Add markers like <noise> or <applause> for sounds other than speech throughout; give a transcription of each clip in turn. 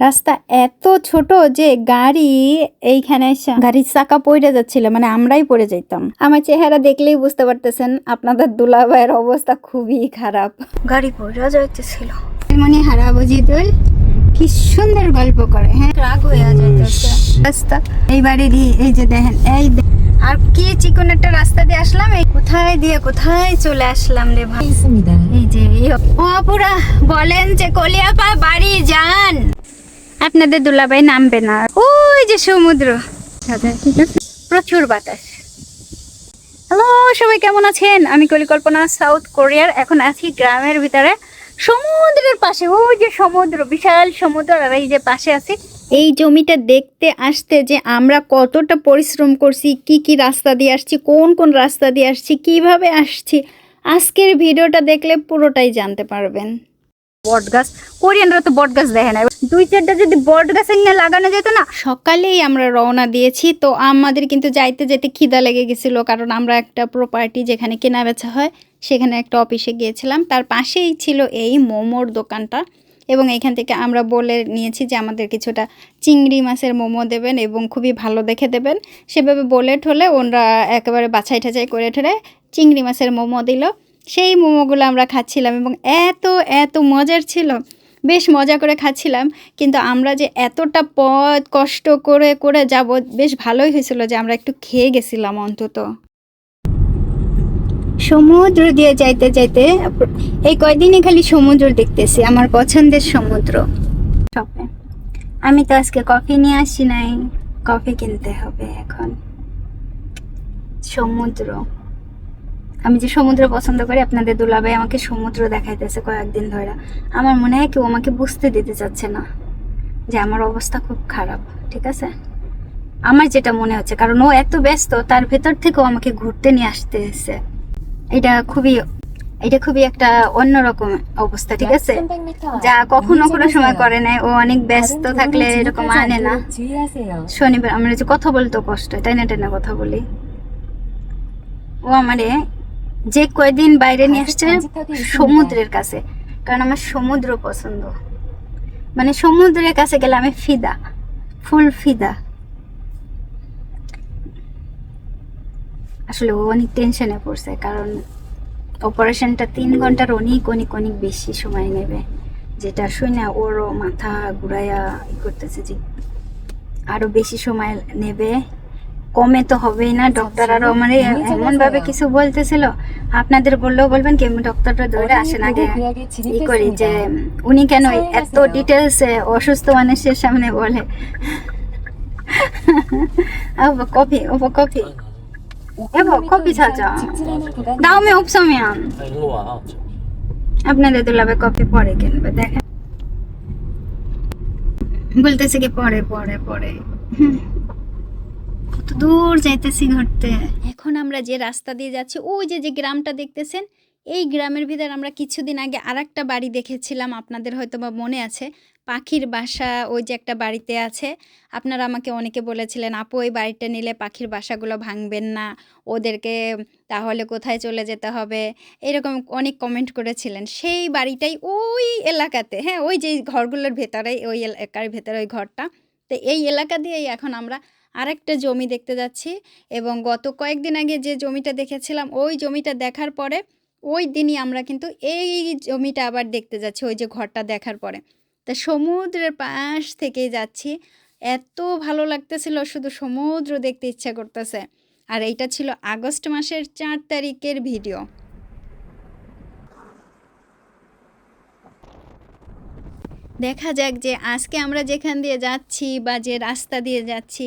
রাস্তা এত ছোট যে গাড়ি এইখানে গাড়ির চাকা পড়ে যাচ্ছিল মানে আমরাই পড়ে যাইতাম। আমার চেহারা দেখলেই বুঝতে পারতেছেন আপনাদের দুলাভাইয়ের অবস্থা খুবই খারাপ। গাড়ি পড়ে যাইতেছিল। মানে বুঝি জিদুল কি সুন্দর গল্প করে হ্যাঁ? রাগ হয়ে যাইতেছে। রাস্তা। এই বাড়ি এই যে দেখেন এই আর কি চিকন একটা রাস্তা দিয়ে আসলাম এই কোথায় দিয়ে কোথায় চলে আসলাম রে ভাই। এই যে ও আপুরা বলেন যে কলিয়াপা বাড়ি যান। আপনাদের দুলাভাই নামবে না। ওই যে সমুদ্র। আচ্ছা, প্রচুর বাতাস। হ্যালো সবাই কেমন আছেন? আমি কলিকল্পনা সাউথ কোরিয়ার। এখন আছি গ্রামের ভিতরে সমুদ্রের পাশে। ওই যে সমুদ্র বিশাল সমুদ্র। আর এই যে পাশে আছে এই জমিটা দেখতে আসতে যে আমরা কতটা পরিশ্রম করছি কি কি রাস্তা দিয়ে আসছি কোন কোন রাস্তা দিয়ে আসছি কীভাবে আসছি আজকের ভিডিওটা দেখলে পুরোটাই জানতে পারবেন। বট গাছ কোরিয়ানরা তো বট গাছ দেখে না। দুই চারটা যদি বট গাছ নিয়ে লাগানো যেত না? সকালেই আমরা রওনা দিয়েছি, তো আমাদের কিন্তু যাইতে যেতে খিদা লেগে গেছিল, কারণ আমরা একটা প্রপার্টি যেখানে কেনা বেচা হয়, সেখানে একটা অফিসে গিয়েছিলাম। তার পাশেই ছিল এই মোমোর দোকানটা এবং এখান থেকে আমরা বলে নিয়েছি যে আমাদের কিছুটা চিংড়ি মাছের মোমো দেবেন এবং খুবই ভালো দেখে দেবেন। সেভাবে বলে ঠলে ওনরা একেবারে বাছাই ঠাছাই করে ঠলে চিংড়ি মাছের মোমো দিল। সেই মোমোগুলো আমরা খাচ্ছিলাম এবং এত এত মজার ছিল। বেশ মজা করে খাচ্ছিলাম, কিন্তু আমরা যে এতটা পথ কষ্ট করে করে যাব, বেশ ভালোই হয়েছিল যে আমরা একটু খেয়ে গেছিলাম অন্তত। সমুদ্র দিয়ে যাইতে যাইতে, এই কয়দিনই খালি সমুদ্র দেখতেছি, আমার পছন্দের সমুদ্র। আমি তো আজকে কফি নিয়ে আসি নাই, কফি কিনতে হবে এখন। সমুদ্র। আমি যে সমুদ্র পছন্দ করি, আপনাদের দুলাবাই আমাকে সমুদ্র দেখাইতেছে কয়েকদিন ধরে আমার মনে হয় কেউ আমাকে বুঝতে দিতে চাচ্ছে না যে আমার অবস্থা খুব খারাপ, ঠিক আছে? আমার যেটা মনে হচ্ছে, কারণ ও এত ব্যস্ত, তার ভেতর থেকেও আমাকে ঘুরতে নিয়ে আসতেছে। এটা খুবই এটা খুবই একটা অন্যরকম অবস্থা, ঠিক আছে? যা কখনো কোনো সময় করে নাই, ও অনেক ব্যস্ত থাকলে এরকম আনে না। শনিবার, আমরা যে কথা বলতো কষ্ট তাই না কথা বলি। ও আমারে যে কয়দিন বাইরে নিয়ে আসছে সমুদ্রের কাছে। কারণ আমার সমুদ্র পছন্দ। মানে সমুদ্রের কাছে গেলে আমি ফিদা ফুল ফিদা। আসলে ও অনেক টেনশনে পড়ছে কারণ অপারেশনটা তিন ঘণ্টার অনেক অনেক অনেক বেশি সময় নেবে। যেটা শুনে ওরও মাথা ঘুরাইয়া করতেছে যে আরও বেশি সময় নেবে। কমে তো হবেই না ডক্টর আরও মানে এমন ভাবে কিছু বলতেছিল। আপনাদের বললেও বলবেন কি ডক্টরটা ধরে আসেন আগে ই করি যে উনি কেন এত ডিটেলস অসুস্থ মানুষের সামনে বলে? अब ও अब कफी কফি। ছাচা দাও মে উপসমিয়ান। আপনাদের দুলাবে কফি পরে কিনবে দেখেন। বলতেছে কি পরে পরে পরে। কত দূর যাইতেছি ঘুরতে এখন আমরা যে রাস্তা দিয়ে যাচ্ছি, ওই যে যে গ্রামটা দেখতেছেন, এই গ্রামের ভিতর আমরা কিছুদিন আগে আর একটা বাড়ি দেখেছিলাম, আপনাদের হয়তো বা মনে আছে। পাখির বাসা, ওই যে একটা বাড়িতে আছে। আপনারা আমাকে অনেকে বলেছিলেন, আপু ওই বাড়িটা নিলে পাখির বাসাগুলো ভাঙবেন না, ওদেরকে তাহলে কোথায় চলে যেতে হবে? এরকম অনেক কমেন্ট করেছিলেন। সেই বাড়িটাই ওই এলাকাতে হ্যাঁ ওই যে ঘরগুলোর ভেতরে ওই এলাকার ভেতরে ওই ঘরটা। তো এই এলাকা দিয়েই এখন আমরা আরেকটা জমি দেখতে যাচ্ছি এবং গত কয়েকদিন আগে যে জমিটা দেখেছিলাম, ওই জমিটা দেখার পরে, ওই দিনই আমরা কিন্তু এই জমিটা আবার দেখতে যাচ্ছি, ওই যে ঘরটা দেখার পরে। তা সমুদ্রের পাশ থেকেই যাচ্ছি। এত ভালো লাগতেছিল, শুধু সমুদ্র দেখতে ইচ্ছা করতেছে। আর এইটা ছিল আগস্ট মাসের চার তারিখের ভিডিও। দেখা যাক যে আজকে আমরা যেখান দিয়ে যাচ্ছি বা যে রাস্তা দিয়ে যাচ্ছি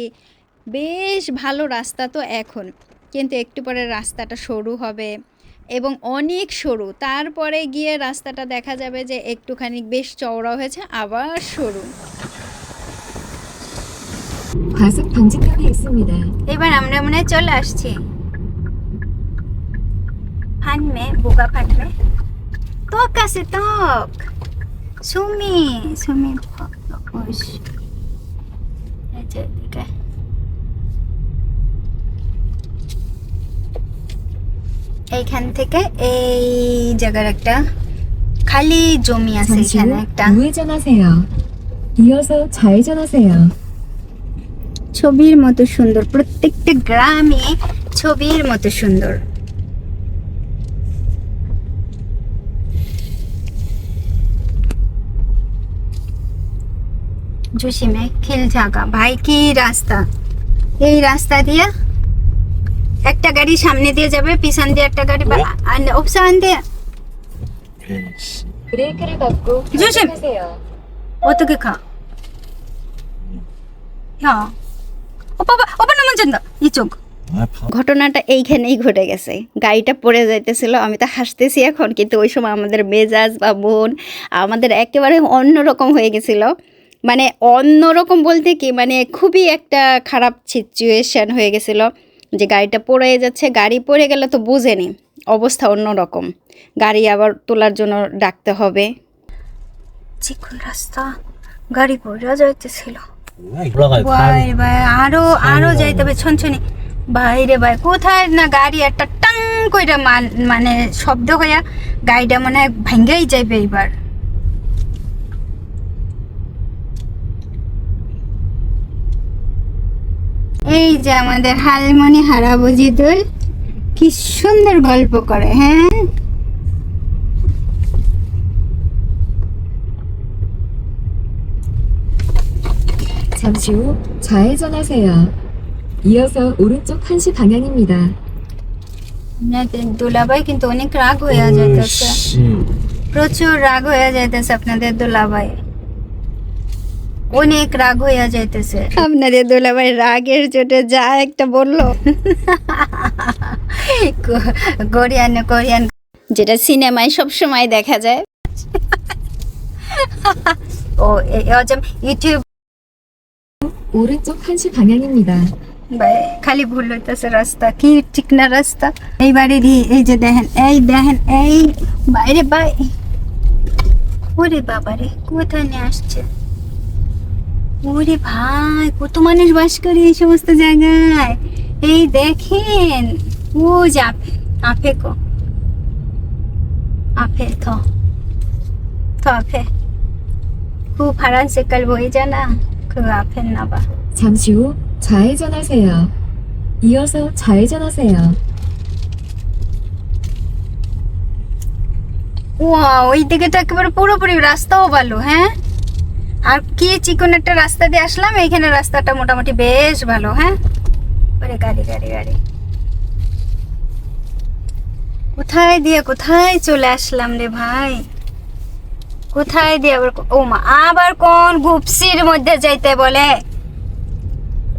বেশ ভালো রাস্তা তো এখন। কিন্তু একটু পরে রাস্তাটা সরু হবে এবং অনেক সরু। তারপরে গিয়ে রাস্তাটা দেখা যাবে যে একটুখানি বেশ চওড়া হয়েছে, আবার সরু। এবার আমরা মনে চলে আসছি। ফানমে বোকা ফাটমে ত্বক আছে, ত্বক। সুমি সুমি এইখান থেকে এই জায়গার একটা খালি জমি আছে এখানে একটা। ছবির মতো সুন্দর। প্রত্যেকটা গ্রামে ছবির মতো সুন্দর। জুসিমে খিল ঝাঁকা ভাই কি রাস্তা? এই রাস্তা দিয়া একটা গাড়ি সামনে দিয়ে যাবে পিছন দিয়ে একটা গাড়ি অপশন দিয়ে 브레이크를 밟고 조심! 하세요. 어떻게 가? 야, 오빠, 오빠, 오빠 넘어진다. 이쪽. ঘটনাটা এইখানেই ঘটে গেছে গাড়িটা পড়ে যাইতেছিল আমি তো হাসতেছি এখন কিন্তু ওই সময় আমাদের মেজাজ বা মন আমাদের একেবারে অন্যরকম হয়ে গেছিল মানে অন্যরকম বলতে কি মানে খুবই একটা খারাপ সিচুয়েশন হয়ে গেছিল যে গাড়িটা পড়ে যাচ্ছে গাড়ি পড়ে গেলে তো বুঝেনি। অবস্থা অন্য রকম গাড়ি আবার তোলার জন্য ডাকতে হবে। চিকন রাস্তা গাড়ি পড়ে যাইতেছিল। আরও আরও যাইতে হবে ছনছনি। বাইরে ভাই কোথায় না গাড়ি একটা টাং কইরা মানে শব্দ হইয়া গাড়িটা মানে ভাঙ্গাই যাইবে এবার এই যে আমাদের হালমনি হারাবুজি দোল কি সুন্দর গল্প করে হ্যাঁ 잠시 후 좌회전하세요. 이어서 오른쪽 1시 방향입니다. আপনাদের দুলাভাই কিন্তু অনেক রাগ হয়ে যাইতেছে 씨. প্রচুর রাগ হয়ে যাইতেছে আপনাদের দুলাভাই অনেক রাগ হয়ে যাইতেছে আপনাদের দুলাভাই রাগের চোটে যা একটা বললো কোরিয়ান কোরিয়ান যেটা সিনেমায় সব সময় দেখা যায় ও এ- অজম ইউটিউব 오른쪽 1시 방향입니다. ভাই খালি ভুল হইতেছে রাস্তা কি ঠিক না রাস্তা এই বাড়িরই এই যে দেখেন এই দেখেন এই বাইরে বাই ওরে বাবারে কোথায় নিয়ে আসছে ওরে ভাই কত মানুষ বাস করে এই সমস্ত জায়গায় এই দেখেন ও যে আপে আপে কো আপে থ থ আপে খুব ফারান সে কাল বই জানা খুব আপে না বা 잠시 후 좌회전하세요. 이어서 좌회전하세요. ওয়া ওই দিকে তো একেবারে পুরোপুরি রাস্তাও ভালো হ্যাঁ আর কি চিকন একটা রাস্তা দিয়ে আসলাম এইখানে রাস্তাটা মোটামুটি বেশ ভালো হ্যাঁ ওরে গাড়ি গাড়ি গাড়ি কোথায় দিয়ে কোথায় চলে আসলাম রে ভাই কোথায় দিয়ে আবার ও মা আবার কোন গুপসির মধ্যে যাইতে বলে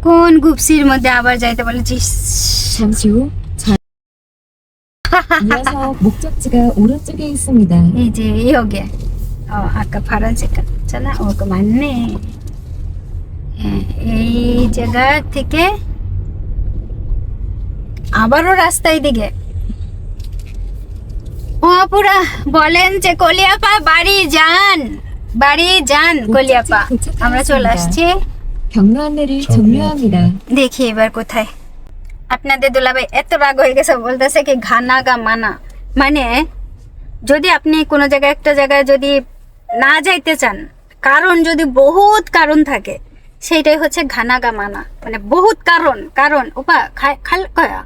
কোন গুপসির মধ্যে আবার যাইতে বলে জিস 잠시 후 좌... <laughs> 이어서 목적지가 오 যাচ্ছে না। ওরকম আর এই জায়গা থেকে আবারও রাস্তায় দিকে। মহাপুরা বলেন যে কলিয়াপা, বাড়ি যান বাড়ি যান কলিয়াপা। আমরা চলে আসছি। দেখি এবার কোথায়। আপনাদের দুলাভাই এত রাগ হয়ে গেছে, বলতেছে কি ঘানা গা মানা। মানে যদি আপনি কোনো জায়গায় একটা জায়গায় যদি না যাইতে চান কারণ যদি বহুত কারণ থাকে সেইটাই হচ্ছে ঘানা গা মানা মানে বহুত কারণ কারণ উপা খাই খাল কয়া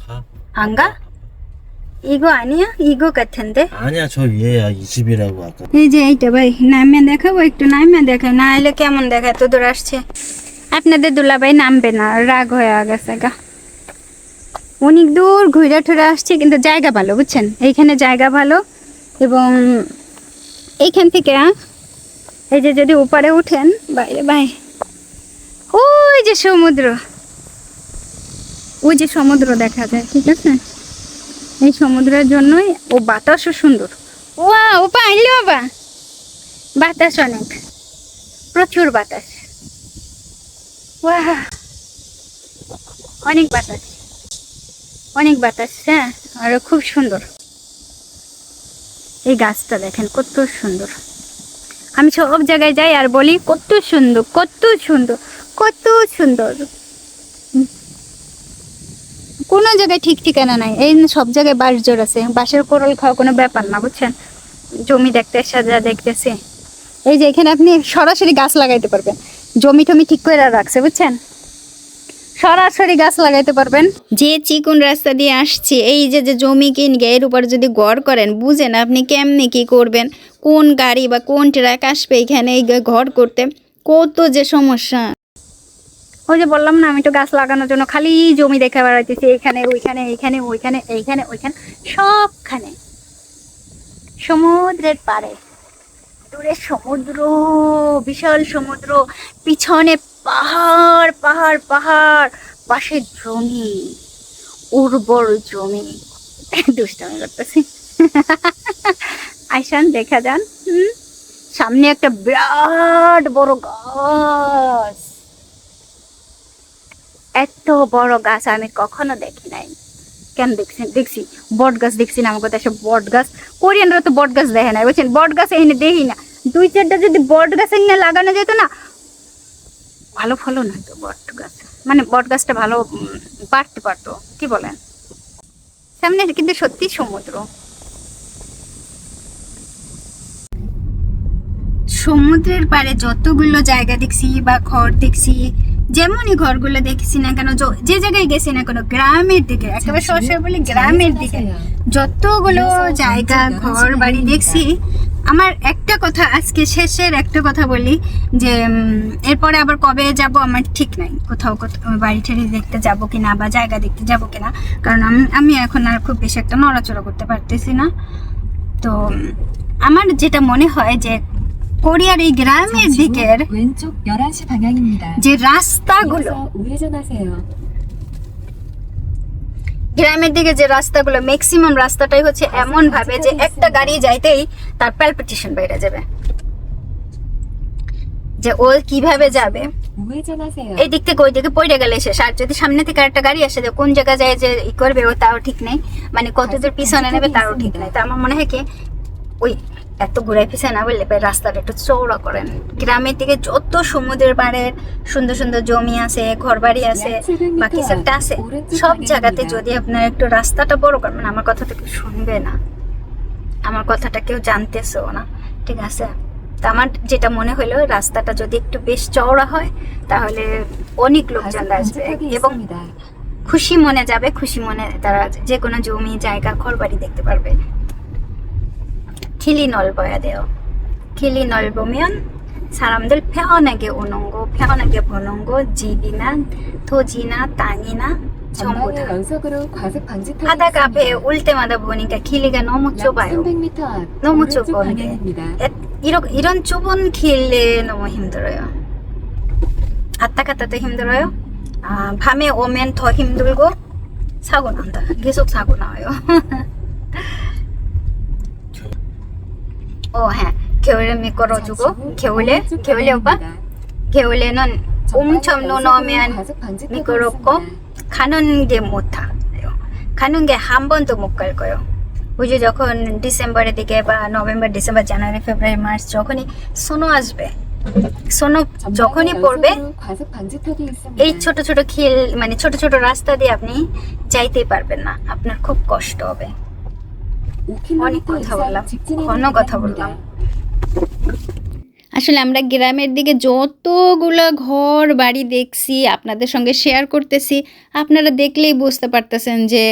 가. আঙ্গা ইগো আনিয়া ইগো কাথেন দে 아니야 저 위에야 이 집이라고 아까. এই যে এইটা ভাই নামে দেখাবো একটু নামে দেখে না এলে কেমন দেখা এত দূর আসছে আপনাদের দুলাভাই নামবে না রাগ হয়ে গেছে গা অনেক দূর ঘুরে ঠুরে আসছে কিন্তু জায়গা ভালো বুঝছেন এইখানে জায়গা ভালো এবং এইখান থেকে আহ, এই যে যদি উপরে উঠেন, বাইরে, বাই। ওই যে সমুদ্র। ওই যে সমুদ্র দেখা যায়, ঠিক আছে? এই সমুদ্রের জন্যই ও বাতাসও সুন্দর। ওয়া ওপা, আইলে বাবা। বাতাস অনেক। প্রচুর বাতাস। ওয়া অনেক বাতাস। অনেক বাতাস হ্যাঁ? আর খুব সুন্দর। এই গাছটা দেখেন, কত সুন্দর। আমি সব জায়গায় যাই আর বলি, কত সুন্দর কত সুন্দর কত সুন্দর। কোনো জায়গায় ঠিক ঠিকানা নাই। এই সব জায়গায় বাঁশ জোর আছে। বাঁশের কোরল খাওয়া কোনো ব্যাপার না, বুঝছেন? জমি দেখতে, সাজা দেখতেছে। এই যে এখানে আপনি সরাসরি গাছ লাগাইতে পারবেন। জমি টমি ঠিক করে রাখছে, বুঝছেন? সরাসরি গাছ লাগাইতে পারবেন। যে চিকুন রাস্তা দিয়ে আসছে এই যে যে জমি কিনগে এর উপর যদি গড় করেন বুঝেন আপনি কেমনি কি করবেন কোন গাড়ি বা কোন ট্রাক আসবে এখানে এই ঘর করতে কত যে সমস্যা। ওই যে বললাম না আমি তো গাছ লাগানোর জন্য খালি জমি দেখে বেড়াইতেছি এখানে ওইখানে এইখানে ওইখানে এইখানে ওইখানে সবখানে। সমুদ্রের পাড়ে দূরে সমুদ্র বিশাল সমুদ্র পিছনে পাহাড় পাহাড় পাহাড়। পাশে জমি, উর্বর জমি। দুষ্টামি করতেছি। আইসান, দেখা যান? সামনে একটা বিরাট বড় গাছ। এত বড় গাছ আমি কখনো দেখি নাই। কেন দেখছি দেখছি। বট গাছ দেখছি না, আমাকে দেশে বট গাছ। কোরিয়ানরা তো বট গাছ দেখে না বুঝছেন? বট গাছ এনে দেখি না। দুই চারটা যদি বট গাছ এনে লাগানো যেত না ভালো ফলন হতো বট গাছ। মানে বট গাছটা ভালো বাড়তে পারতো কি বলেন? সামনে কিন্তু সত্যি সমুদ্র। সমুদ্রের পাড়ে যতগুলো জায়গা দেখছি বা ঘর দেখছি যেমনই ঘরগুলো দেখছি না কেন যে জায়গায় গেছি না কেন গ্রামের দিকে একেবারে সরাসরি বলি গ্রামের দিকে যতগুলো জায়গা ঘর বাড়ি দেখছি আমার একটা কথা আজকে শেষের একটা কথা বলি যে এরপরে আবার কবে যাব আমার ঠিক নাই কোথাও কোথাও বাড়ি ঠাড়ি দেখতে যাব কিনা বা জায়গা দেখতে যাব কিনা কারণ আমি আমি এখন আর খুব বেশি একটা নড়াচড়া করতে পারতেছি না তো আমার যেটা মনে হয় যে কোরিয়ার এই গ্রামের দিকের যে রাস্তাগুলো গ্রামের দিকে যে রাস্তাগুলো ম্যাক্সিমাম রাস্তাটাই হচ্ছে এমন ভাবে যে একটা গাড়ি যাইতেই তার প্যালপিটেশন বেড়ে যাবে। যে ও কীভাবে যাবে? এই দিক থেকে ওই দিকে পড়ে গেলে শেষ। আর যদি সামনে থেকে একটা গাড়ি আসে যে কোন জায়গা যায় যে ই করবে ও তাও ঠিক নেই। মানে কতদূর পিছনে নেবে তাও ঠিক নেই। তো আমার মনে হয় কি ওই এত ঘুরাই ফেসে না বললে রাস্তাটা একটু চৌড়া করেন। গ্রামের দিকে যত সমুদ্রের পারে সুন্দর সুন্দর জমি আছে ঘর বাড়ি আছে বাকি সবটা আছে, সব জায়গাতে যদি আপনার একটু রাস্তাটা বড় করেন মানে আমার কথাটা কেউ শুনবে না। আমার কথাটা কেউ জানতেছেও না, ঠিক আছে? তা আমার যেটা মনে হলো রাস্তাটা যদি একটু বেশ চওড়া হয়, তাহলে অনেক লোকজন আসবে এবং খুশি মনে যাবে, খুশি মনে তারা যে কোনো জমি, জায়গা ঘর বাড়ি দেখতে পারবে। 길이 넓어야 돼요. 길이 넓으면 사람들 편하게 오는 거, 편하게 보는 거, 집이나 토지나 땅이나 전부 다. 연속으로 과속 방지턱이 바다가 앞에. 올 때마다 보니까 길이가 너무 약 좁아요. 300m 앞 너무 좁은데. 이런, 이런 좁은 길에 너무 힘들어요. 왔다 갔다도 힘들어요. 아, 밤에 오면 더 힘들고 사고 난다. 계속 사고 나와요. <laughs> 어, 해. 겨울에 미끄러지고 잠시 후 겨울에 오른쪽 겨울에 오빠 방향입니다. 겨울에는 전방에 엄청 눈 연속으로 오면 과속 방지턱이 미끄럽고 있습니다. 가는 게 못 타요. 가는 게 한 번도 못 갈 거예요. বুঝি যখন ডিসেম্বরের দিকে বা November December January February March যখনই সোনো আসবে সোনো 전방에 যখনই পড়বে 연속으로 과속 방지턱이 있습니다. এই ছোট ছোট খিল মানে ছোট ছোট রাস্তা দিয়ে আপনি যাইতেই পারবেন না আপনার খুব কষ্ট হবে 5km আসলে আমরা গ্রামের দিকে যতগুলো ঘর বাড়ি দেখছি আপনাদের সঙ্গে শেয়ার করতেছি আপনারা দেখলেই বুঝতে পারতেছেন যে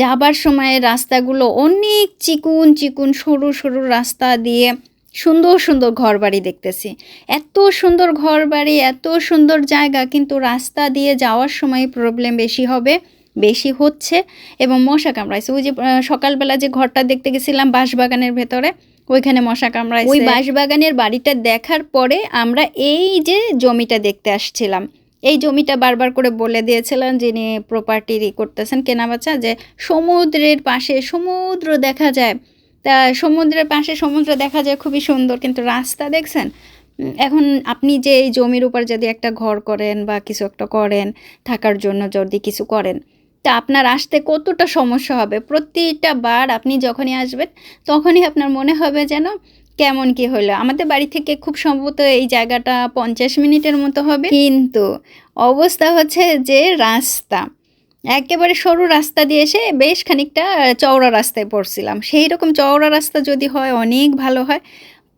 যাবার সময় রাস্তাগুলো অনেক চিকুন চিকুন সরু সরু রাস্তা দিয়ে সুন্দর সুন্দর ঘর বাড়ি দেখতেছি। এত সুন্দর ঘর বাড়ি এত সুন্দর জায়গা কিন্তু রাস্তা দিয়ে যাওয়ার সময় প্রবলেম বেশি হবে। বেশি হচ্ছে এবং মশা কামড়াইছে। ওই যে সকালবেলা যে ঘরটা দেখতে গেছিলাম বাঁশবাগানের ভেতরে, ওইখানে মশা কামড়াইছে। ওই বাঁশবাগানের বাড়িটা দেখার পরে আমরা এই যে জমিটা দেখতে আসছিলাম, এই জমিটা বারবার করে বলে দিয়েছিলেন যিনি প্রপার্টি করতেছেন কেনাবেচা যে সমুদ্রের পাশে, সমুদ্র দেখা যায়। তা সমুদ্রের পাশে, সমুদ্র দেখা যায় খুবই সুন্দর, কিন্তু রাস্তা দেখছেন? এখন আপনি যে এই জমির উপর যদি একটা ঘর করেন বা কিছু একটা করেন, থাকার জন্য যদি কিছু করেন তা আপনার আসতে কতটা সমস্যা হবে? প্রতিটা বার আপনি যখনই আসবেন, তখনই আপনার মনে হবে যেন কেমন কি হলো। আমাদের বাড়ি থেকে খুব সম্ভবত এই জায়গাটা পঞ্চাশ মিনিটের মতো হবে। কিন্তু অবস্থা হচ্ছে যে রাস্তা, একেবারে সরু রাস্তা দিয়ে এসে বেশ খানিকটা চওড়া রাস্তায় পড়ছিলাম। সেই রকম চওড়া রাস্তা যদি হয়, অনেক ভালো হয়।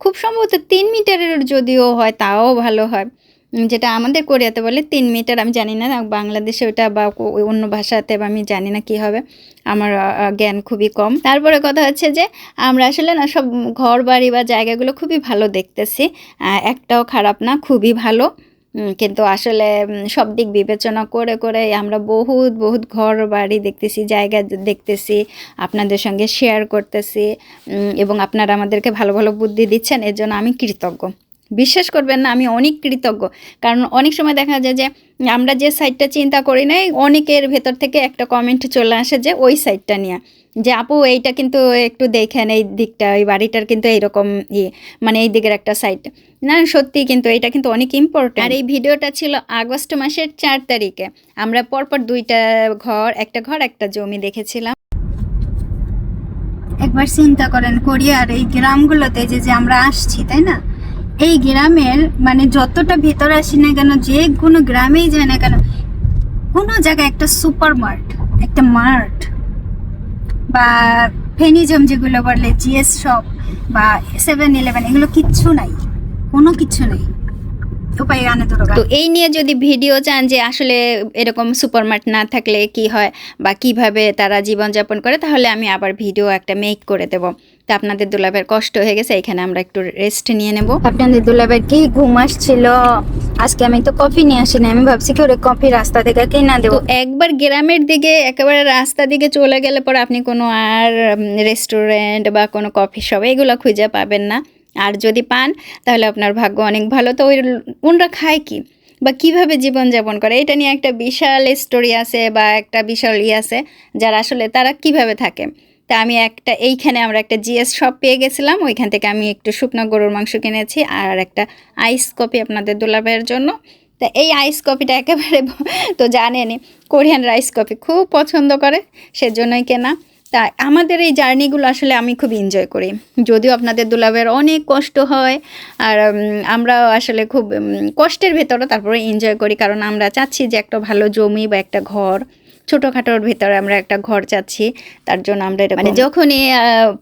খুব সম্ভবত তিন মিটারের যদিও হয়, তাও ভালো হয়। যেটা আমাদের কোরিয়াতে বলে তিন মিটার, আমি জানি না, বাংলাদেশে ওটা বা অন্য ভাষাতে বা আমি জানি না কি হবে, আমার জ্ঞান খুবই কম। তারপরে কথা হচ্ছে যে, আমরা আসলে না সব ঘর বাড়ি বা জায়গাগুলো খুবই ভালো দেখতেছি একটাও খারাপ না, খুবই ভালো। কিন্তু আসলে সব দিক বিবেচনা করে করে আমরা বহুত বহুত ঘর বাড়ি দেখতেছি, জায়গা দেখতেছি, আপনাদের সঙ্গে শেয়ার করতেছি এবং আপনারা আমাদেরকে ভালো ভালো বুদ্ধি দিচ্ছেন, এর জন্য আমি কৃতজ্ঞ। বিশ্বাস করবেন না, আমি অনেক কৃতজ্ঞ। কারণ অনেক সময় দেখা যায় যে আমরা যে সাইডটা চিন্তা করি নাই, অনেকের ভেতর থেকে একটা কমেন্ট চলে আসে যে ওই সাইডটা নিয়ে। যে আপু, এইটা কিন্তু একটু দেখেন, এই দিকটা ওই বাড়িটার কিন্তু এইরকম ইয়ে মানে এই দিকের একটা সাইড না, সত্যি কিন্তু এটা কিন্তু অনেক ইম্পর্টেন্ট আর এই ভিডিওটা ছিল আগস্ট মাসের চার তারিখে। আমরা পরপর দুইটা ঘর, একটা ঘর, একটা জমি দেখেছিলাম। একবার চিন্তা করেন, কোরিয়ার এই গ্রামগুলোতে যে যে আমরা আসছি, তাই না? এই গ্রামের মানে যতটা ভেতর আসি না কেন, যে কোনো গ্রামেই যায় না কেন, কোনো জায়গায় একটা সুপার মার্ট একটা মার্ট বা ফেনিজম যেগুলো বললে জিএস শপ বা সেভেন ইলেভেন, এগুলো কিচ্ছু নাই, কোনো কিছু নেই। তো এই নিয়ে যদি ভিডিও চান যে আসলে এরকম সুপারমার্ট না থাকলে কি হয় বা কীভাবে তারা জীবনযাপন করে, তাহলে আমি আবার ভিডিও একটা মেক করে দেব। তা আপনাদের দুলাভের কষ্ট হয়ে গেছে, এখানে আমরা একটু রেস্ট নিয়ে নেব। আপনাদের দুলাভের কি ঘুম আসছিল? আজকে আমি তো কফি নিয়ে আসিনি, আমি ভাবছি কি ওরে কফি রাস্তা থেকে কিনা দেবো। একবার গ্রামের দিকে, একেবারে রাস্তা দিকে চলে গেলে পরে আপনি কোনো আর রেস্টুরেন্ট বা কোনো কফি শপ এগুলো খুঁজে পাবেন না। আর যদি পান, তাহলে আপনার ভাগ্য অনেক ভালো। তো ওই ওনরা খায় কি? বা কীভাবে জীবনযাপন করে? এটা নিয়ে একটা বিশাল স্টোরি আছে বা একটা বিশাল ই আছে, যারা আসলে তারা কীভাবে থাকে। তা আমি একটা, এইখানে আমরা একটা জিএস শপ পেয়ে গেছিলাম। ওইখান থেকে আমি একটু শুকনো গরুর মাংস কিনেছি আর একটা আইস কপি আপনাদের দুলাভাইয়ের জন্য। তা এই আইস কপিটা একেবারে, তো জানেনই কোরিয়ান রাইস কপি খুব পছন্দ করে, সেজন্যই কেনা। তা আমাদের এই জার্নিগুলো আসলে আমি খুব এনজয় করি। যদিও আপনাদের দুলাভের অনেক কষ্ট হয় আর আমরা আসলে খুব কষ্টের ভেতরে তারপরে এনজয় করি কারণ আমরা চাচ্ছি যে একটা ভালো জমি বা একটা ঘর ছোটোখাটোর ভেতরে আমরা একটা ঘর চাচ্ছি তার জন্য আমরা এটা মানে যখনই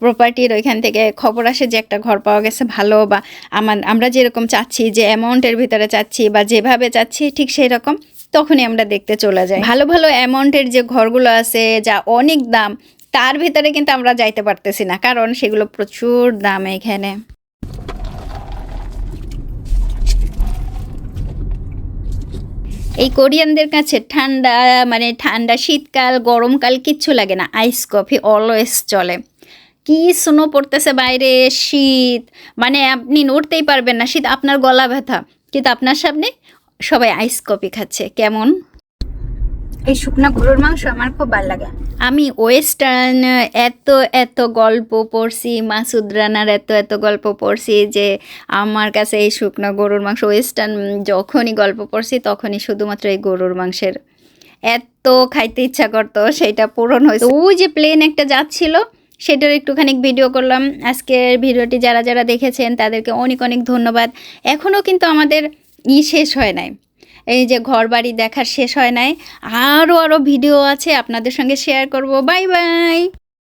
প্রপার্টির ওইখান থেকে খবর আসে যে একটা ঘর পাওয়া গেছে ভালো বা আমার আমরা যেরকম চাচ্ছি যে অ্যামাউন্টের ভিতরে চাচ্ছি বা যেভাবে চাচ্ছি ঠিক সেই রকম তখনই আমরা দেখতে চলে যাই। ভালো ভালো অ্যামাউন্টের যে ঘরগুলো আছে যা অনেক দাম তার ভিতরে কিন্তু আমরা যাইতে পারতেছি না, কারণ সেগুলো প্রচুর দাম এখানে। এই কোরিয়ানদের কাছে ঠান্ডা মানে ঠান্ডা শীতকাল, গরমকাল কিচ্ছু লাগে না, আইস কফি অলওয়েজ চলে। কি স্নো পড়তেছে বাইরে, শীত মানে আপনি নড়তেই পারবেন না, শীত আপনার গলা ব্যথা, কিন্তু আপনার সামনে সবাই আইস কফি খাচ্ছে, কেমন? এই শুকনো গরুর মাংস আমার খুব ভালো লাগে। আমি ওয়েস্টার্ন এত এত গল্প পড়ছি, মাসুদ রানার এত এত গল্প পড়ছি যে আমার কাছে এই শুকনো গরুর মাংস, ওয়েস্টার্ন যখনই গল্প পড়ছি তখনই শুধুমাত্র এই গরুর মাংসের এত খাইতে ইচ্ছা করতো, সেটা পূরণ হয়েছে। ওই যে প্লেন একটা যাচ্ছিল, সেটার একটুখানি ভিডিও করলাম। আজকের ভিডিওটি যারা যারা দেখেছেন তাদেরকে অনেক অনেক ধন্যবাদ। এখনও কিন্তু আমাদের ই শেষ হয় নাই। এই যে ঘর বাড়ি দেখার শেষ হয় নাই। আরও আরও ভিডিও আছে আপনাদের সঙ্গে শেয়ার করব। Bye bye